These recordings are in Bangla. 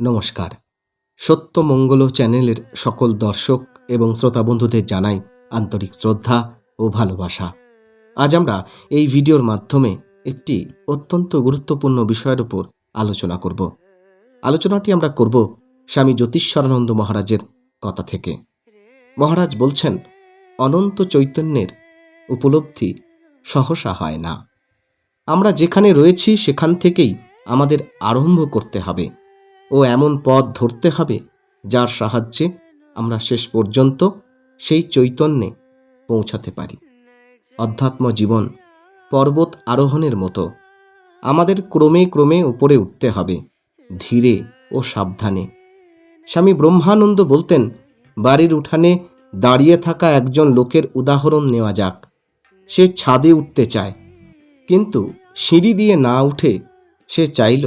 নমস্কার। সত্য মঙ্গল চ্যানেলের সকল দর্শক এবং শ্রোতা বন্ধুদের জানাই আন্তরিক শ্রদ্ধা ও ভালোবাসা। আজ আমরা এই ভিডিওর মাধ্যমে একটি অত্যন্ত গুরুত্বপূর্ণ বিষয়ের উপর আলোচনা করব। আলোচনাটি আমরা করব স্বামী জ্যোতিষ্বরানন্দ মহারাজের কথা থেকে। মহারাজ বলছেন, অনন্ত চৈতন্যের উপলব্ধি সহসা হয় না। আমরা যেখানে রয়েছি সেখান থেকেই আমাদের আরম্ভ করতে হবে। ও এমন পথ ধরতে হবে যার সাহায্যে আমরা শেষ পর্যন্ত সেই চৈতন্যে পৌঁছাতে পারি। অধ্যাত্ম জীবন পর্বত আরোহণের মতো। আমাদের ক্রমে ক্রমে উপরে উঠতে হবে, ধীরে ও সাবধানে। স্বামী ব্রহ্মানন্দ বলতেন, বাড়ির উঠানে দাঁড়িয়ে থাকা একজন লোকের উদাহরণ নেওয়া যাক। সে ছাদে উঠতে চায়, কিন্তু সিঁড়ি দিয়ে না উঠে সে চাইল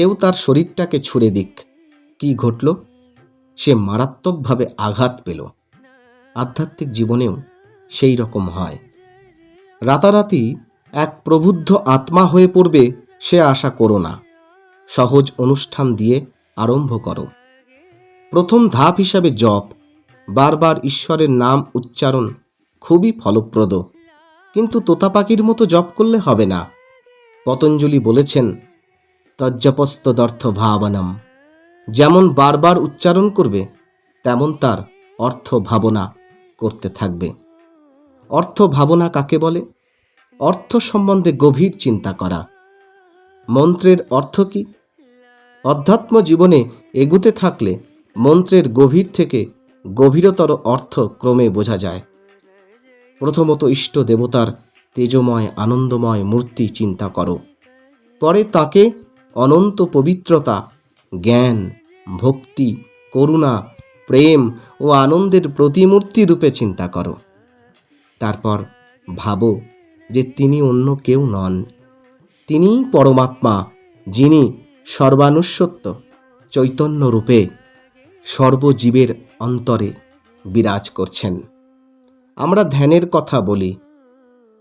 কেউ তার শরীরটাকে ছুঁড়ে দিক। কি ঘটল? সে মারাত্মকভাবে আঘাত পেল। আধ্যাত্মিক জীবনেও সেই রকম হয়। রাতারাতি এক প্রবুদ্ধ আত্মা হয়ে পড়বে সে আশা করো না। সহজ অনুষ্ঠান দিয়ে আরম্ভ করো। প্রথম ধাপ হিসাবে জপ। বারবার ঈশ্বরের নাম উচ্চারণ খুবই ফলপ্রদ। কিন্তু তোতা পাখির মতো জপ করলে হবে না। পতঞ্জলি বলেছেন তজ্জপস্তদর্থ ভাবনম যেমন বারবার উচ্চারণ করবে, তেমন তার অর্থ ভাবনা করতে থাকবে। অর্থ ভাবনা কাকে বলে? অর্থ সম্বন্ধে গভীর চিন্তা করা। মন্ত্রের অর্থ কি? অধ্যাত্ম জীবনে এগুতে থাকলে মন্ত্রের গভীর থেকে গভীরতর অর্থ ক্রমে বোঝা যায়। প্রথমত ইষ্ট দেবতার তেজময়, আনন্দময় মূর্তি চিন্তা করো। পরে তাকে অনন্ত পবিত্রতা, জ্ঞান, ভক্তি, করুণা, প্রেম ও আনন্দের প্রতিমূর্তি রূপে চিন্তা করো। তারপর ভাবো যে তিনি অন্য কেউ নন। তিনিই পরমাত্মা, যিনি সর্বানুস্বত্ব চৈতন্য রূপে সর্বজীবের অন্তরে বিরাজ করছেন। আমরা ধ্যানের কথা বলি।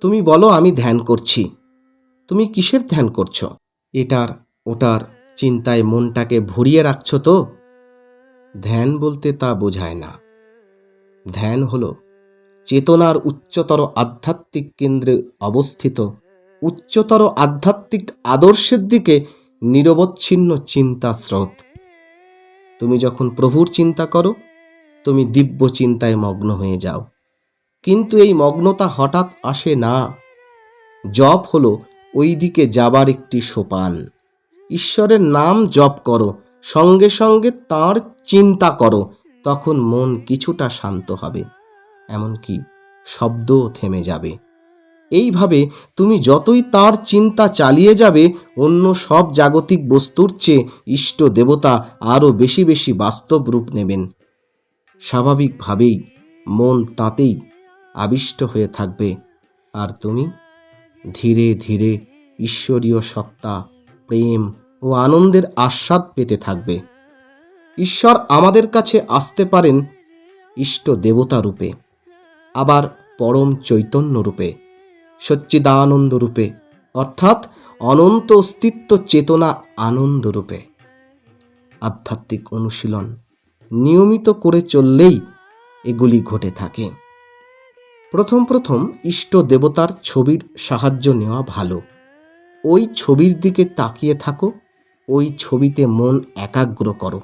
তুমি বলো আমি ধ্যান করছি। তুমি কিসের ধ্যান করছ? এটার ওটার চিন্তায় মনটাকে ভরিয়ে রাখছো তো? ধ্যান বলতে তা বোঝায় না। ধ্যান হল চেতনার উচ্চতর আধ্যাত্মিক কেন্দ্রে অবস্থিত, উচ্চতর আধ্যাত্মিক আদর্শের দিকে নিরবচ্ছিন্ন চিন্তা স্রোত। তুমি যখন প্রভুর চিন্তা করো, তুমি দিব্য চিন্তায় মগ্ন হয়ে যাও। কিন্তু এই মগ্নতা হঠাৎ আসে না। জপ হলো ওই দিকে যাবার একটি সোপান। ঈশ্বরের নাম জপ করো, সঙ্গে সঙ্গে তার চিন্তা করো, তখন মন কিছুটা শান্ত হবে। এমনকি শব্দও থেমে যাবে। এইভাবে তুমি যতই তার চিন্তা চালিয়ে যাবে, অন্য সব জাগতিক বস্তুর চেয়ে ইষ্ট দেবতা আরও বেশি বেশি বাস্তব রূপ নেবেন। স্বাভাবিকভাবেই মন তাতেই আবিষ্ট হয়ে থাকবে। আর তুমি ধীরে ধীরে ঈশ্বরীয় সত্তা প্রেম ও আনন্দের আস্বাদ পেতে থাকবে। ঈশ্বর আমাদের কাছে আসতে পারেন ইষ্ট দেবতা রূপে, আবার পরম চৈতন্য রূপে, সচ্চিদানন্দ রূপে, অর্থাৎ অনন্ত অস্তিত্ব চেতনা আনন্দ রূপে। আধ্যাত্মিক অনুশীলন নিয়মিত করে চললেই এগুলি ঘটে থাকে। প্রথম প্রথম ইষ্ট দেবতার ছবির সাহায্য নেওয়া ভালো। ওই ছবির দিকে তাকিয়ে থাকো, ওই ছবিতে মন একাগ্র করো।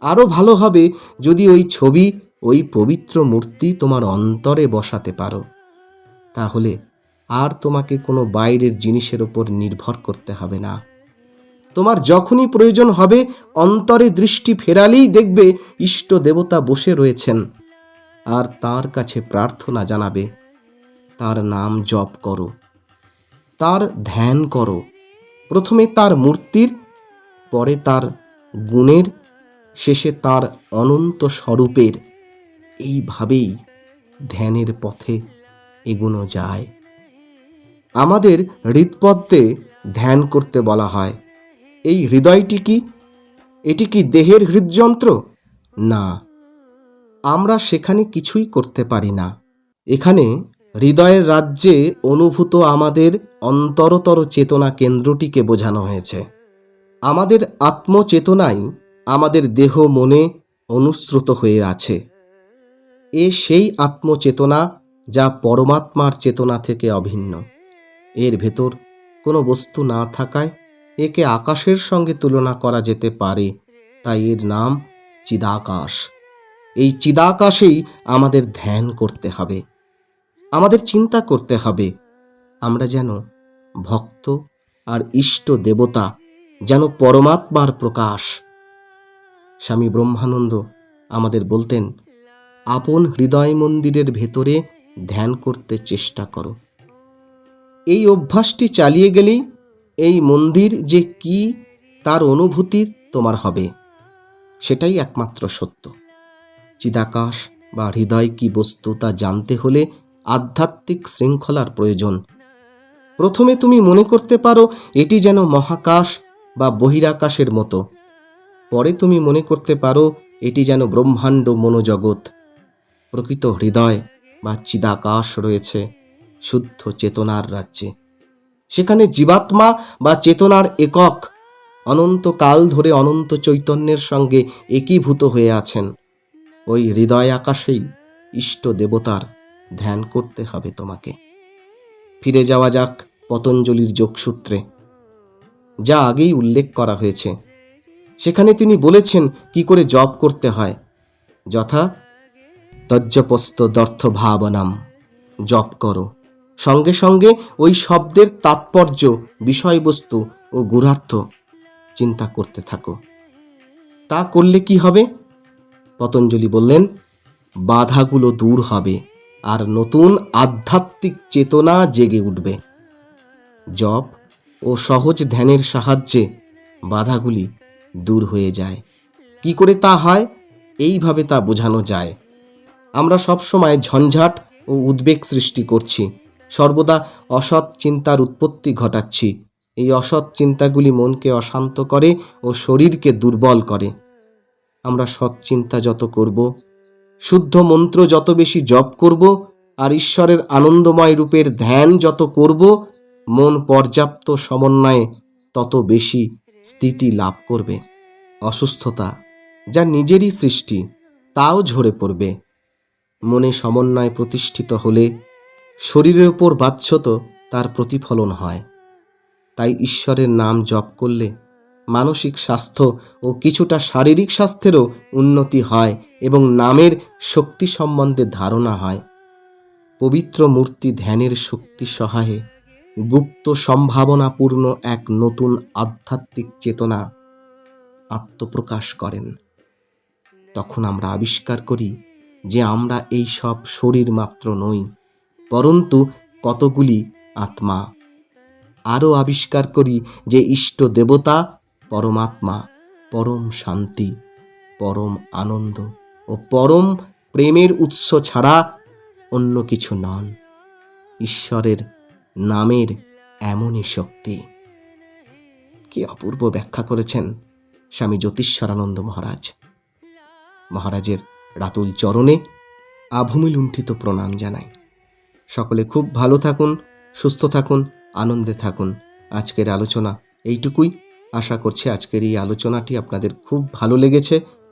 আরও ভালো হবে যদি ওই ছবি, ওই পবিত্র মূর্তি তোমার অন্তরে বসাতে পারো। তাহলে আর তোমাকে কোনো বাইরের জিনিসের ওপর নির্ভর করতে হবে না। তোমার যখনই প্রয়োজন হবে, অন্তরে দৃষ্টি ফেরালেই দেখবে ইষ্ট দেবতা বসে রয়েছেন আর তার কাছে প্রার্থনা জানাবে, তার নাম জপ করো। তার ধ্যান করো। প্রথমে তার মূর্তির, পরে তার গুণের, শেষে তার অনন্ত স্বরূপের। এইভাবেই ধ্যানের পথে এগুনো যায়। আমাদের হৃদপদ্মে ধ্যান করতে বলা হয়। এই হৃদয়টি কি? এটি কি দেহের হৃদযন্ত্র? না। আমরা সেখানে কিছুই করতে পারি না। এখানে হৃদয়ের রাজ্যে অনুভূত আমাদের অন্তরতর চেতনা কেন্দ্রটিকে বোঝানো হয়েছে। আমাদের আত্মচেতনাই আমাদের দেহ মনে অনুসৃত হয়ে আছে। এ সেই আত্মচেতনা যা পরমাত্মার চেতনা থেকে অভিন্ন। এর ভেতর কোনো বস্তু না থাকায় একে আকাশের সঙ্গে তুলনা করা যেতে পারে, তাই এর নাম চিদাকাশ। এই চিদাকাশেই আমাদের ধ্যান করতে হবে। আমাদের চিন্তা করতে হবে। আমরা যেন ভক্ত আর ইষ্ট দেবতা যেন পরমাত্মার প্রকাশ। স্বামী ব্রহ্মানন্দ আমাদের বলতেন, আপন হৃদয় মন্দিরের ভেতরে ধ্যান করতে চেষ্টা করো। এই অভ্যাসটি চালিয়ে গেলেই এই মন্দির যে কি, তার অনুভূতি তোমার হবে। সেটাই একমাত্র সত্য। চিদাকাশ বা হৃদয় কি বস্তু তা জানতে হলে আধ্যাত্মিক শৃঙ্খলার প্রয়োজন। প্রথমে তুমি মনে করতে পারো, এটি যেন মহাকাশ বা বহিরাকাশের মতো। পরে তুমি মনে করতে পারো, এটি যেন ব্রহ্মাণ্ড মনোজগৎ। প্রকৃত হৃদয় বা চিদাকাশ রয়েছে, শুদ্ধ চেতনার রাজ্যে। সেখানে জীবাত্মা বা চেতনার একক অনন্তকাল ধরে অনন্ত চৈতন্যের সঙ্গে একীভূত হয়ে আছেন। ওই হৃদয় আকাশেই ইষ্ট দেবতার ধ্যান করতে হবে তোমাকে। ফিরে যাওয়া যাক পতঞ্জলির যোগসূত্রে। যা আগেই উল্লেখ করা হয়েছে। সেখানে তিনি বলেছেন, কি করে জপ করতে হয়? যথা, তজ্জপস্ত দর্থ ভাবনাম জপ করো। সঙ্গে সঙ্গে ওই শব্দের তাৎপর্য, বিষয়বস্তু ও গুঢ়ার্থ চিন্তা করতে থাকো। তা করলে কি হবে? পতঞ্জলি বললেন, বাধাগুলো দূর হবে। আর নতুন আধ্যাত্মিক চেতনা জেগে উঠবে। জপ ও সহজ ধ্যানের সাহায্যে বাধাগুলি দূর হয়ে যায়। কি করে তা হয়? এইভাবে তা বোঝানো যায়। আমরা সবসময় ঝঞ্ঝাট ও উদ্বেগ সৃষ্টি করছি। সর্বদা অসৎ চিন্তার উৎপত্তি ঘটাচ্ছি। এই অসৎ চিন্তাগুলি মনকে অশান্ত করে ও শরীরকে দুর্বল করে। আমরা সৎ চিন্তা যত করব শুদ্ধ মন্ত্র যত বেশি জপ করব, আর ঈশ্বরের আনন্দময় রূপের ধ্যান যত করব, মন পর্যাপ্ত সমন্বয়ে তত বেশি স্থিতি লাভ করবে। অসুস্থতা যা নিজেরই সৃষ্টি, তাও ঝরে পড়বে। মনে সমন্বয় প্রতিষ্ঠিত হলে শরীরের উপর বাচ্ছত তার প্রতিফলন হয়। তাই ঈশ্বরের নাম জপ করলে মানসিক স্বাস্থ্য ও কিছুটা শারীরিক স্বাস্থ্যেরও উন্নতি হয় এবং নামের শক্তি সম্বন্ধে ধারণা হয়। পবিত্র মূর্তি ধ্যানের শক্তি সহায়ে গুপ্ত সম্ভাবনাপূর্ণ এক নতুন আধ্যাত্মিক চেতনা আত্মপ্রকাশ করেন। তখন আমরা আবিষ্কার করি যে আমরা এই সব শরীর মাত্র নই, পরন্তু কতগুলি আত্মা। আরও আবিষ্কার করি যে ইষ্ট দেবতা পরমাত্মা, পরম শান্তি, পরম আনন্দ। ও পরম প্রেমের উৎস ছাড়া অন্য কিছু নন। ঈশ্বরের নামের এমনই শক্তি। কি অপূর্ব ব্যাখ্যা করেছেন স্বামী জ্যোতিষ্বরানন্দ মহারাজ। মহারাজের রাতুল চরণে আভূমি লুণ্ঠিত প্রণাম জানাই। সকলে খুব ভালো থাকুন, সুস্থ থাকুন, আনন্দে থাকুন। আজকের আলোচনা এইটুকুই। আশা করছি আজকের এই আলোচনাটি আপনাদের খুব ভালো লেগেছে।